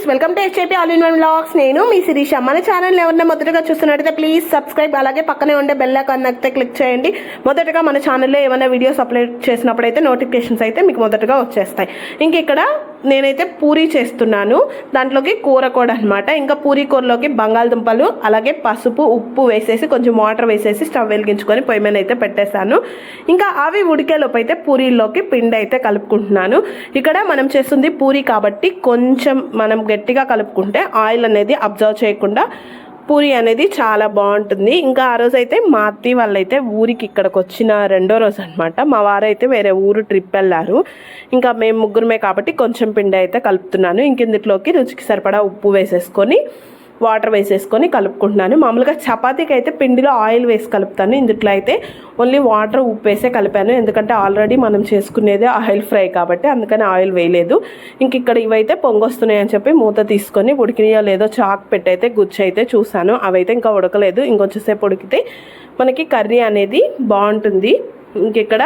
Friends welcome to HIP all in one blogs నేను మీ శిరీష. మన ఛానల్ ఎవరైనా మొదటగా చూస్తున్నట్టయితే ప్లీజ్ సబ్స్క్రైబ్ అలాగే పక్కనే ఉండే బెల్ ఐకాన్ అయితే క్లిక్ చేయండి. మొదటగా మన ఛానల్లో ఏమైనా వీడియోస్ అప్లోడ్ చేసినప్పుడు అయితే నోటిఫికేషన్స్ అయితే మీకు మొదటగా వచ్చేస్తాయి. ఇంక ఇక్కడ నేనైతే పూరీ చేస్తున్నాను. దాంట్లోకి కూర కూడా అనమాట ఇంకా పూరీ కూరలోకి బంగాళదుంపలు అలాగే పసుపు ఉప్పు వేసేసి కొంచెం వాటర్ వేసేసి స్టవ్ వెలిగించుకొని పొయ్యి మీద అయితే పెట్టేశాను. ఇంకా అవి ఉడికేలోపు అయితే పూరీల్లోకి పిండి అయితే కలుపుకుంటున్నాను. ఇక్కడ మనం చేస్తుంది పూరీ కాబట్టి కొంచెం మనం గట్టిగా కలుపుకుంటే ఆయిల్ అనేది అబ్జర్వ్ చేయకుండా పూరి అనేది చాలా బాగుంటుంది. ఇంకా ఆ రోజు అయితే మా అత్తయ్య వాళ్ళైతే ఊరికి ఇక్కడికి వచ్చిన రెండో రోజు అనమాట మా వారైతే వేరే ఊరు ట్రిప్ వెళ్ళారు. ఇంకా మేము ముగ్గురమే కాబట్టి కొంచెం పిండి అయితే కలుపుతున్నాను. ఇంక ఇందులోకి రుచికి సరిపడా ఉప్పు వేసేసుకొని వాటర్ వేసేసుకొని కలుపుకుంటున్నాను. మామూలుగా చపాతీకి అయితే పిండిలో ఆయిల్ వేసి కలుపుతాను. ఇందుట్లో అయితే ఓన్లీ వాటర్ ఉప్పు వేసే కలిపాను. ఎందుకంటే ఆల్రెడీ మనం చేసుకునేది ఆయిల్ ఫ్రై కాబట్టి అందుకని ఆయిల్ వేయలేదు. ఇంక ఇక్కడ ఇవైతే పొంగొస్తున్నాయి అని చెప్పి మూత తీసుకొని ఉడికినాయో లేదో చాక్ పెట్టయితే గుచ్చి అయితే చూసాను అవైతే ఇంకా ఉడకలేదు. ఇంకొంచెంసేపు ఉడికితే మనకి కర్రీ అనేది బాగుంటుంది. ఇంక ఇక్కడ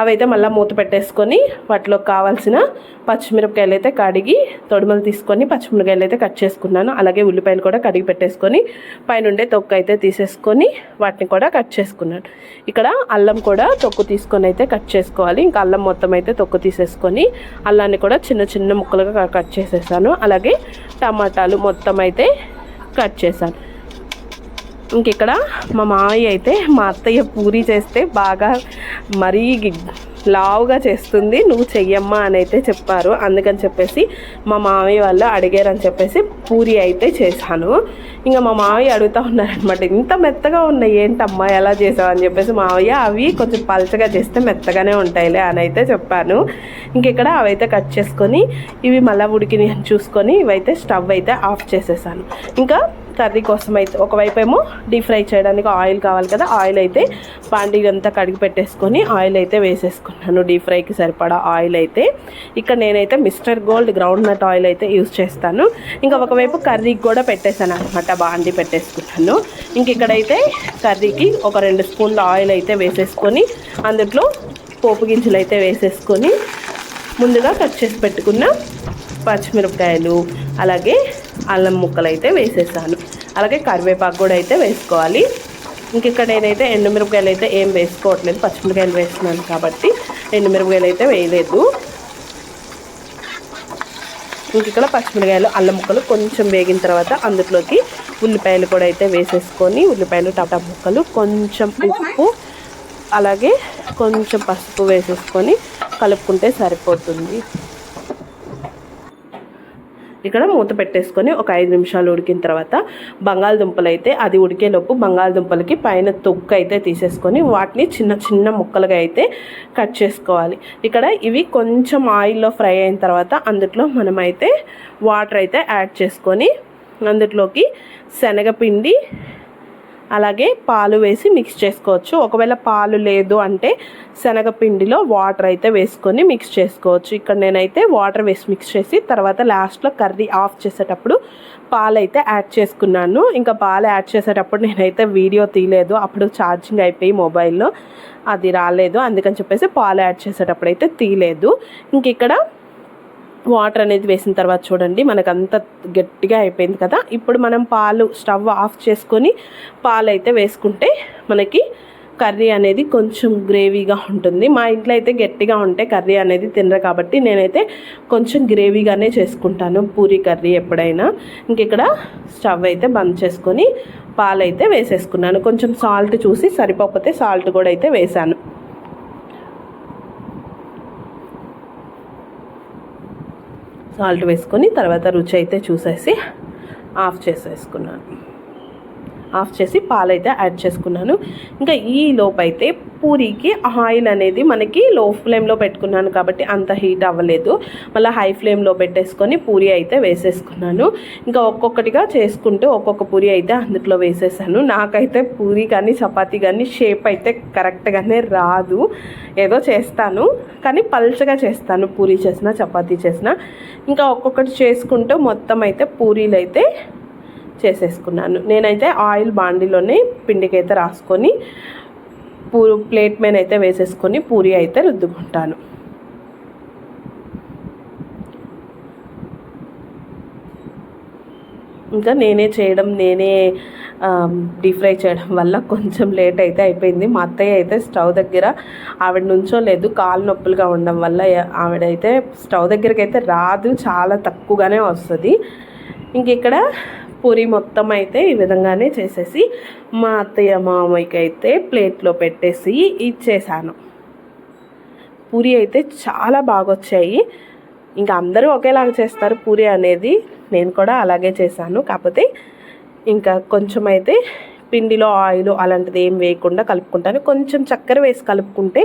అవైతే మళ్ళీ మూత పెట్టేసుకొని వాటిలో కావాల్సిన పచ్చిమిరపకాయలు అయితే కడిగి తొడుమలు తీసుకొని పచ్చిమిరపకాయలు అయితే కట్ చేసుకున్నాను. అలాగే ఉల్లిపాయలు కూడా కడిగి పెట్టేసుకొని పైనుండే తొక్కు అయితే తీసేసుకొని వాటిని కూడా కట్ చేసుకున్నాను. ఇక్కడ అల్లం కూడా తొక్కు తీసుకొని అయితే కట్ చేసుకోవాలి. ఇంకా అల్లం మొత్తం అయితే తొక్కు తీసేసుకొని అల్లాన్ని కూడా చిన్న చిన్న ముక్కలుగా కట్ చేసేసాను. అలాగే టమాటాలు మొత్తం అయితే కట్ చేశాను. ఇక్కడ మా మావయ్య అయితే మా అత్తయ్య పూరి చేస్తే బాగా మరీ లావుగా చేస్తుంది. నువ్వు చెయ్యమ్మా అని అయితే చెప్పారు. అందుకని చెప్పేసి మా మావయ్య వాళ్ళు అడిగారని చెప్పేసి పూరి అయితే చేశాను. ఇంకా మా మావయ్య అడుగుతూ ఉన్నారనమాట ఇంత మెత్తగా ఉన్నాయి ఏంటమ్మా ఎలా చేసావు? అని చెప్పేసి మావయ్య అవి కొంచెం పలచగా చేస్తే మెత్తగానే ఉంటాయిలే అని అయితే చెప్పాను ఇంకెక్కడ అవైతే కట్ చేసుకొని ఇవి మళ్ళీ ఉడికిని చూసుకొని ఇవైతే స్టవ్ అయితే ఆఫ్ చేసేసాను. ఇంకా కర్రీ కోసం అయితే ఒకవైపు ఏమో డీప్ ఫ్రై చేయడానికి ఆయిల్ కావాలి కదా ఆయిల్ అయితే పాండీలు అంతా కడిగి పెట్టేసుకొని ఆయిల్ అయితే వేసేసుకున్నాను డీప్ ఫ్రైకి సరిపడా ఆయిల్ అయితే. ఇక్కడ నేనైతే mister gold groundnut oil అయితే యూస్ చేస్తాను. ఇంకా ఒకవైపు కర్రీకి కూడా పెట్టేశాను అనమాట బాండి పెట్టేసుకున్నాను ఇంక ఇక్కడైతే కర్రీకి ఒక రెండు స్పూన్ల ఆయిల్ అయితే వేసేసుకొని అందులో పోపు గింజలు అయితే వేసేసుకొని ముందుగా కట్ చేసి పెట్టుకున్న పచ్చిమిరపకాయలు అలాగే అల్లం ముక్కలు అయితే వేసేసాను. అలాగే కరివేపాకు కూడా అయితే వేసుకోవాలి. ఇంక ఇక్కడ నేనైతే ఎండుమిరపకాయలు అయితే ఏం వేసుకోవట్లేదు. పచ్చిమిరపకాయలు వేస్తున్నాను కాబట్టి ఎండుమిరపకాయలు అయితే వేయలేదు. ఇంక ఇక్కడ పచ్చిమిరకాయలు అల్లం ముక్కలు కొంచెం వేగిన తర్వాత అందులోకి ఉల్లిపాయలు కూడా అయితే వేసేసుకొని ఉల్లిపాయలు టమాటా ముక్కలు కొంచెం ఉప్పు అలాగే కొంచెం పసుపు వేసేసుకొని కలుపుకుంటే సరిపోతుంది. ఇక్కడ మూత పెట్టేసుకొని ఒక ఐదు నిమిషాలు ఉడికిన తర్వాత బంగాళదుంపలు అయితే అది ఉడికేలోపు బంగాళదుంపలకి పైన తొక్కు అయితే తీసేసుకొని వాటిని చిన్న చిన్న ముక్కలుగా అయితే కట్ చేసుకోవాలి. ఇక్కడ ఇవి కొంచెం ఆయిల్లో ఫ్రై అయిన తర్వాత అందులో మనమైతే వాటర్ అయితే యాడ్ చేసుకొని అందులోకి శనగపిండి అలాగే పాలు వేసి మిక్స్ చేసుకోవచ్చు. ఒకవేళ పాలు లేదు అంటే శనగపిండిలో వాటర్ అయితే వేసుకొని మిక్స్ చేసుకోవచ్చు. ఇక్కడ నేనైతే వాటర్ వేసి మిక్స్ చేసి తర్వాత లాస్ట్లో కర్రీ ఆఫ్ చేసేటప్పుడు పాలు అయితే యాడ్ చేసుకున్నాను. ఇంకా పాలు యాడ్ చేసేటప్పుడు నేనైతే వీడియో తీయలేదు. అప్పుడు ఛార్జింగ్ అయిపోయి మొబైల్లో అది రాలేదు. అందుకని చెప్పేసి పాలు యాడ్ చేసేటప్పుడు అయితే తీయలేదు. ఇంక ఇక్కడ వాటర్ అనేది వేసిన తర్వాత చూడండి మనకు అంత గట్టిగా అయిపోయింది కదా. ఇప్పుడు మనం పాలు స్టవ్ ఆఫ్ చేసుకొని పాలు అయితే వేసుకుంటే మనకి కర్రీ అనేది కొంచెం గ్రేవీగా ఉంటుంది. మా ఇంట్లో అయితే గట్టిగా ఉంటే కర్రీ అనేది తినరు కాబట్టి నేనైతే కొంచెం గ్రేవీగానే చేసుకుంటాను పూరి కర్రీ ఎప్పుడైనా. ఇంకెక్కడ స్టవ్ అయితే బంద్ చేసుకొని పాలు అయితే వేసేసుకున్నాను. కొంచెం సాల్ట్ చూసి సరిపోకపోతే సాల్ట్ కూడా అయితే వేసాను. సాల్ట్ వేసుకొని తర్వాత రుచి అయితే చూసేసి ఆఫ్ చేసేసుకున్నాను. ఆఫ్ చేసి పాలైతే యాడ్ చేసుకున్నాను. ఇంకా ఈ లోపైతే పూరికి ఆయిల్ అనేది మనకి లో ఫ్లేమ్లో పెట్టుకున్నాను కాబట్టి అంత హీట్ అవ్వలేదు. మళ్ళీ హై ఫ్లేమ్లో పెట్టేసుకొని పూరి అయితే వేసేసుకున్నాను. ఇంకా ఒక్కొక్కటిగా చేసుకుంటూ ఒక్కొక్క పూరి అయితే అందులో వేసేసాను. నాకైతే పూరి కానీ చపాతీ కానీ షేప్ అయితే కరెక్ట్గానే రాదు. ఏదో చేస్తాను. కానీ పల్చగా చేస్తాను. పూరి చేసిన చపాతీ చేసిన. ఇంకా ఒక్కొక్కటి చేసుకుంటూ మొత్తం అయితే పూరీలు అయితే చేసేసుకున్నాను. నేనైతే ఆయిల్ బాండీలోనే పిండికైతే రాసుకొని పూ ప్లేట్ మీద అయితే వేసేసుకొని పూరి అయితే రుద్దుకుంటాను. ఇంకా నేనే చేయడం నేనే డీప్ ఫ్రై చేయడం వల్ల కొంచెం లేట్ అయితే అయిపోయింది. మా అత్తయ్య అయితే స్టవ్ దగ్గర ఆవిడ నుంచో లేదు కాలు నొప్పులుగా ఉండడం వల్ల ఆవిడైతే స్టవ్ దగ్గరికి అయితే రాదు చాలా తక్కువగానే వస్తుంది. ఇంక ఇక్కడ పూరి మొత్తం అయితే ఈ విధంగానే చేసేసి మా అత్తయ్య మామయ్యకి అయితే ప్లేట్లో పెట్టేసి ఇచ్చేసాను. పూరి అయితే చాలా బాగా వచ్చాయి ఇంకా అందరూ ఒకేలాగా చేస్తారు పూరి అనేది. నేను కూడా అలాగే చేశాను. కాకపోతే ఇంకా కొంచెం అయితే పిండిలో ఆయిల్ అలాంటిది ఏం వేయకుండా కలుపుకుంటాను కొంచెం చక్కెర వేసి కలుపుకుంటే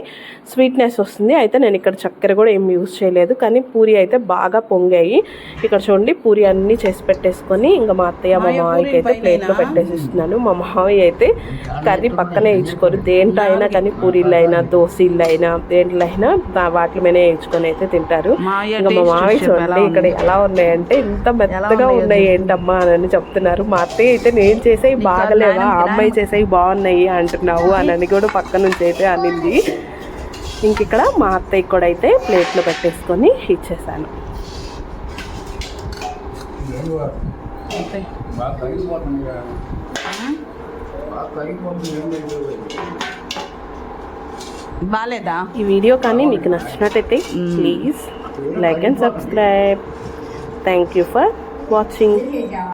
స్వీట్నెస్ వస్తుంది. అయితే నేను ఇక్కడ చక్కెర కూడా ఏం యూజ్ చేయలేదు. కానీ పూరి అయితే బాగా పొంగాయి. ఇక్కడ చూడండి పూరి అన్నీ చేసి పెట్టేసుకొని ఇంకా మా అత్తయ్య మా మామయ్యకి అయితే ప్లేట్లో పెట్టేసి ఇస్తున్నాను మా మామయ్య అయితే కర్రీ పక్కనే ఇచ్చుకోరు దేంట్లో అయినా కానీ పూరీలు అయినా దోశలు అయినా దేంట్లో అయినా వాటి మీదనే ఇచ్చుకొని అయితే తింటారు. మావయ్య ఇంకా మా మామయ్య చూసి చూడండి ఇక్కడ ఎలా ఉన్నాయంటే ఇంత మెత్తగా ఉన్నాయి ఏంటమ్మా అని చెప్తున్నారు. మా అత్తయ్య అయితే నేను చేసేవి బాగలేవా? ఆ అమ్మాయి చేసేవి బాగున్నాయి అంటున్నావు అని అని కూడా పక్క నుంచి అయితే అనింది ఇంక ఇక్కడ మా అత్తయ్య కూడా అయితే ప్లేట్లో పెట్టేసుకొని ఇచ్చేసాను అంతే. బాగా తగ్గిపోతుంది కదా. బాగా తగ్గిపోతుంది ఏం లేదు. బాలేదా ఈ వీడియో కానీ మీకు నచ్చినట్టయితే please like and subscribe thank you for watching